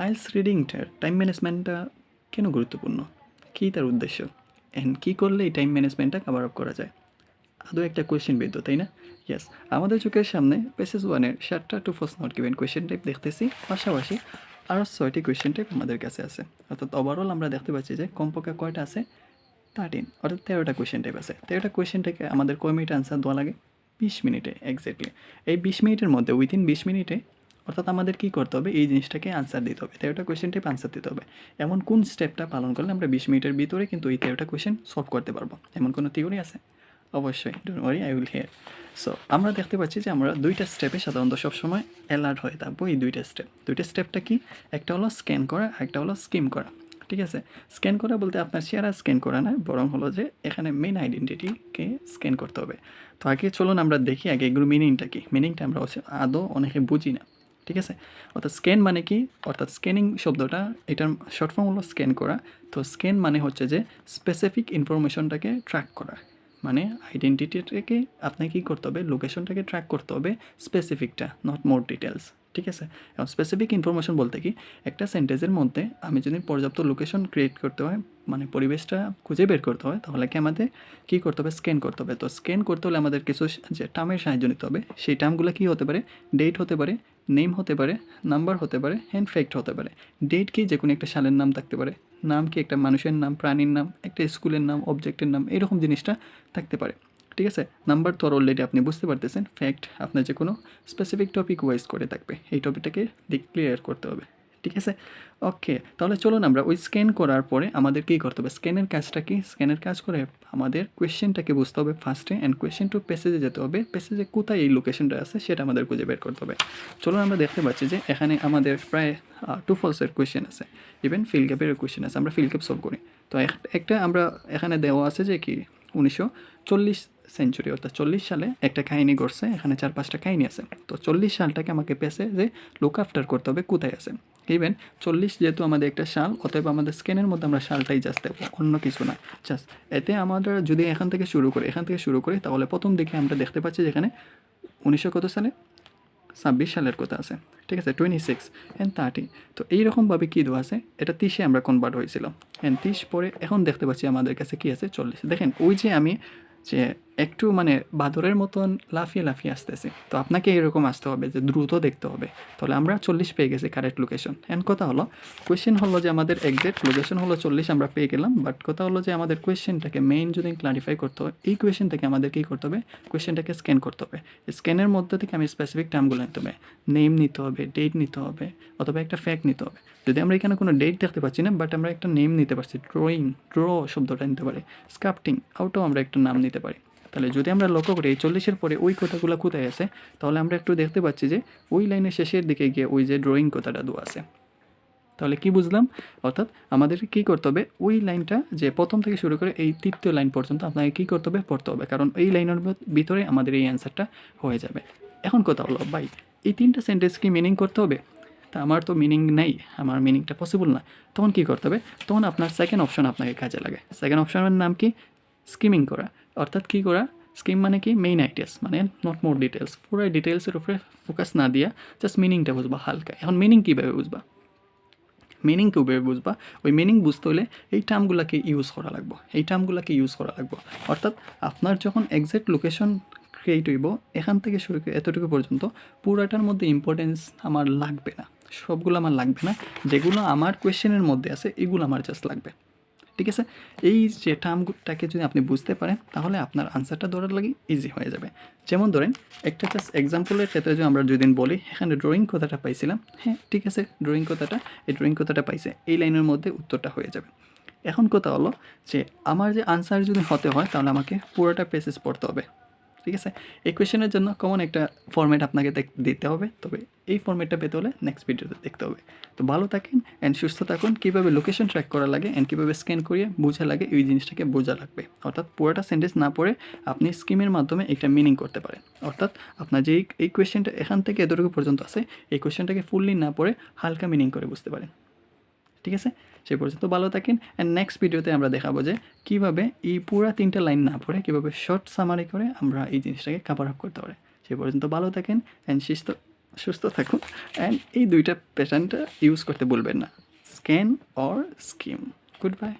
IELTS রিডিংটার time ম্যানেজমেন্টটা কেন গুরুত্বপূর্ণ? কী তার উদ্দেশ্য? অ্যান্ড কী করলে এই টাইম ম্যানেজমেন্টটা কাভার আপ করা যায়? আদৌ একটা কোয়েশ্চেন বিদ্য তাই না? ইয়েস আমাদের চোখের সামনে পেসেস ওয়ানের সাতটা two first not given question type দেখতেছি। পাশাপাশি আরও ছয়টি কোয়েশ্চেন টাইপ আমাদের কাছে আছে। অর্থাৎ ওভারঅল আমরা দেখতে পাচ্ছি যে কমপক্ষে কয়টা আছে? থার্টিন অর্থাৎ তেরোটা কোয়েশ্চেন টাইপ আছে। তেরোটা কোয়েশ্চেন থেকে আমাদের কয় মিনিট আনসার দেওয়া লাগে? বিশ মিনিটে এক্স্যাক্টলি এই বিশ মিনিটের মধ্যে উইথিন বিশ মিনিটে অর্থাৎ আমাদের কী করতে হবে? এই জিনিসটাকে আনসার দিতে হবে। তেরোটা কোয়েশ্চেন টাইপ আনসার দিতে হবে। এমন কোন স্টেপটা পালন করলে আমরা বিশ মিনিটের ভিতরে কিন্তু এই তেরোটা কোয়েশ্চেন সলভ করতে পারব? এমন কোনো থিওরি আছে? অবশ্যই। Don't worry I will here so আমরা দেখতে পাচ্ছি যে আমরা দুইটা স্টেপে সাধারণত সবসময় অ্যালার্ট হয়ে থাকব এই দুইটা স্টেপ দুইটা স্টেপটা কি? একটা হলো স্ক্যান করা একটা হলো স্কিম করা। ঠিক আছে? স্ক্যান করা বলতে আপনার চেহারা স্ক্যান করা না, বরং হলো যে এখানে মেন আইডেন্টিটিকে স্ক্যান করতে হবে। তো আগে চলুন আমরা দেখি আগে এগুলো মিনিংটা কি? মিনিংটা আমরা আদৌ অনেকে বুঝি না ঠিক আছে? অর্থাৎ স্ক্যান মানে কি? অর্থাৎ স্ক্যানিং শব্দটা, এটার শর্ট ফর্ম হলো স্ক্যান করা। তো স্ক্যান মানে হচ্ছে যে স্পেসিফিক ইনফরমেশনটাকে ট্র্যাক করা। মানে আইডেন্টিটিটাকে আপনাকে কী করতে হবে? লোকেশনটাকে ট্র্যাক করতে হবে স্পেসিফিকটা নট মোর ডিটেলস ঠিক আছে? এবং স্পেসিফিক ইনফরমেশন বলতে কি? একটা সেন্টেন্সের মধ্যে আমি যদি পর্যাপ্ত লোকেশন ক্রিয়েট করতে হয় মানে পরিবেশটা খুঁজে বের করতে হয়, তাহলে কি আমাদের কী করতে হবে? স্ক্যান করতে হবে। তো স্ক্যান করতে হলে আমাদের কিছু যে টার্মের সাহায্য নিতে হবে। সেই টার্মগুলো কী হতে পারে? ডেট হতে পারে। নেম হতে পারে, নাম্বার হতে পারে হ্যান্ড ফ্যাক্ট হতে পারে। ডেট কি যে কোনো একটা সালের নাম থাকতে পারে, নাম কি একটা মানুষের নাম, প্রাণীর নাম, একটা স্কুলের নাম অবজেক্টের নাম, এরকম জিনিসটা থাকতে পারে। ঠিক আছে? নাম্বার তো অলরেডি আপনি বুঝতে পারতেছেন ফ্যাক্ট আপনার যে কোনো স্পেসিফিক টপিক ওয়াইজ করে থাকবে। এই টপিকটাকে ক্লিয়ার করতে হবে। ঠিক আছে? ওকে তাহলে চলুন আমরা ওই স্ক্যান করার পরে আমাদের কী করতে হবে? স্ক্যানের কাজটা কি? স্ক্যানের কাজ করে আমাদের কোয়েশ্চেনটাকে বুঝতে হবে ফার্স্টে অ্যান্ড কোয়েশ্চেন টু পেসেজে যেতে হবে। পেসেজে কোথায় এই লোকেশনটা আছে সেটা আমাদের খুঁজে বের করতে হবে। চলুন আমরা দেখতে পাচ্ছি যে এখানে আমাদের প্রায় টু ফলসের কোয়েশ্চেন আছে। ইভেন ফিল গ্যাপেরও কোয়েশ্চেন আছে। আমরা ফিল গ্যাপ সলভ করি। তো একটা আমরা এখানে দেওয়া আছে যে কি? উনিশশো চল্লিশ সেঞ্চুরি অর্থাৎ চল্লিশ সালে একটা কাহিনী ঘটছে। এখানে চার পাঁচটা কাহিনী আছে। তো চল্লিশ সালটাকে আমাকে পেছে যে লুক আফটার করতে হবে কোথায় আছে? ইভেন চল্লিশ যেহেতু আমাদের একটা সাল অতএব আমাদের স্ক্যানের মধ্যে আমরা সালটাই জাস্ট দেবো, অন্য কিছু না। জাস্ট এতে আমাদের যদি এখান থেকে শুরু করি, এখান থেকে শুরু করি, তাহলে প্রথম দিকে আমরা দেখতে পাচ্ছি যেখানে উনিশশো কত সালে? ছাব্বিশ সালের কথা আছে। ঠিক আছে টোয়েন্টি সিক্স অ্যান্ড থার্টি তো এইরকমভাবে কী দেওয়া আছে? এটা তিরিশে আমরা কনভার্ট হয়েছিল অ্যান্ড তিরিশ পরে এখন দেখতে পাচ্ছি আমাদের কাছে কী আছে? চল্লিশ। দেখেন, ওই যে আমি যে একটু মানে বাদরের মতন লাফিয়ে লাফিয়ে আসতেছে। তো আপনাকে এরকম আসতে হবে যে দ্রুত দেখতে হবে। তাহলে আমরা চল্লিশ পেয়ে গেছি কারেক্ট লোকেশন অ্যান্ড কথা হলো কোয়েশ্চেন হলো যে আমাদের এক্সাক্ট লোকেশন হলো চল্লিশ আমরা পেয়ে গেলাম বাট কথা হলো যে আমাদের কোয়েশ্চেনটাকে মেইন যদি ক্লারিফাই করতে হয়, এই কোয়েশ্চেন থেকে আমাদের কী করতে হবে? কোয়েশ্চেনটাকে স্ক্যান করতে হবে। স্ক্যানের মধ্যে থেকে আমি স্পেসিফিক টার্মগুলো নিতে হবে। নেম নিতে হবে ডেট নিতে হবে, অথবা একটা ফ্যাক্ট নিতে হবে। যদি আমরা এখানে কোনো ডেট দেখতে পাচ্ছি না বাট আমরা একটা নেম নিতে পারছি ড্রয়িং ড্র শব্দটা নিতে পারি স্ক্রাফটিং আউটও আমরা একটা নাম নিতে পারি। তাহলে যদি আমরা লক্ষ্য করি, এই চল্লিশের পরে ওই কথাগুলো কোথায় আছে? তাহলে আমরা একটু দেখতে পাচ্ছি যে, ওই লাইনের শেষের দিকে গিয়ে ওই যে ড্রয়িং কথাটা দেওয়া আছে। তাহলে কি বুঝলাম? অর্থাৎ আমাদের কী করতে হবে? ওই লাইনটা যে প্রথম থেকে শুরু করে এই তৃতীয় লাইন পর্যন্ত আপনাকে কী করতে হবে? পড়তে হবে। কারণ এই লাইনের ভিতরে আমাদের এই অ্যান্সারটা হয়ে যাবে। এখন কথা হলো, ভাই, এই তিনটা সেন্টেন্স কি মিনিং করতে হবে? তা আমার তো মিনিং নেই। আমার মিনিংটা পসিবল না। তখন কী করতে হবে? তখন আপনার সেকেন্ড অপশন আপনাকে কাজে লাগে। সেকেন্ড অপশনের নাম কি? স্কিমিং করা। অর্থাৎ কী করা? স্কিম মানে কি? মেইন আইডিয়াস মানে নট মোর ডিটেলস পুরো ডিটেলসের উপরে ফোকাস না দিয়া জাস্ট মিনিংটা বুঝবা হালকা। এখন মিনিং কীভাবে বুঝবা? মিনিং কীভাবে বুঝবা? ওই মিনিং বুঝতে হলে এই টার্মগুলোকে ইউজ করা লাগবো। এই টার্মগুলোকে ইউজ করা লাগবো। অর্থাৎ আপনার যখন এক্সাক্ট লোকেশন ক্রিয়েট হইব, এখান থেকে শুরু করে এতটুকু পর্যন্ত পুরাটার মধ্যে ইম্পর্টেন্স আমার লাগবে না। সবগুলো আমার লাগবে না। যেগুলো আমার কোয়েশ্চেনের মধ্যে আছে, এগুলো আমার জাস্ট লাগবে। ঠিক আছে? এই যে টার্মটাকে যদি আপনি বুঝতে পারেন, তাহলে আপনার আনসারটা ধরার লাগে ইজি হয়ে যাবে। যেমন ধরেন, একটা জাস্ট এক্সাম্পলের ক্ষেত্রে যদি আমরা যদি বলি, এখানে ড্রয়িং কথাটা পাইছিলাম। হ্যাঁ ঠিক আছে ড্রয়িং কথাটা, এই ড্রয়িং কথাটা পাইছে। এই লাইনের মধ্যে উত্তরটা হয়ে যাবে। এখন কথা হলো যে, আমার যে আনসার যদি হতে হয়, তাহলে আমাকে পুরোটা পেসেস পড়তে হবে। ঠিক আছে? এই কোয়েশনের জন্য কমন একটা ফর্ম্যাট আপনাকে দিতে হবে। তবে এই ফর্ম্যাটটা পেতে হলে নেক্সট ভিডিওতে দেখতে হবে। তো ভালো থাকেন অ্যান্ড সুস্থ থাকুন। কীভাবে লোকেশন ট্র্যাক করা লাগে অ্যান্ড কীভাবে স্ক্যান করিয়ে বোঝা লাগে, এই জিনিসটাকে বোঝা লাগবে। অর্থাৎ পুরোটা সেন্টেন্স না পড়ে আপনি স্কিমের মাধ্যমে একটা মিনিং করতে পারেন। অর্থাৎ আপনার যে এই- এই কোয়েশ্চেনটা এখান থেকে এতটুকু পর্যন্ত আছে, এই কোয়েশ্চেনটাকে ফুললি না পড়ে হালকা মিনিং করে বুঝতে পারেন। ঠিক আছে? সে পর্যন্ত ভালো থাকেন। অ্যান্ড নেক্সট ভিডিওতে আমরা দেখাবো যে কীভাবে এই পুরা তিনটা লাইন না পড়ে, কীভাবে শর্ট সামারি করে আমরা এই জিনিসটাকে কাভার আপ করতে পারি। সে পর্যন্ত ভালো থাকেন অ্যান্ড সুস্থ সুস্থ থাকুন। অ্যান্ড এই দুইটা প্যাটার্নটা ইউজ করতে বলবেন না। Scan or scheme good bye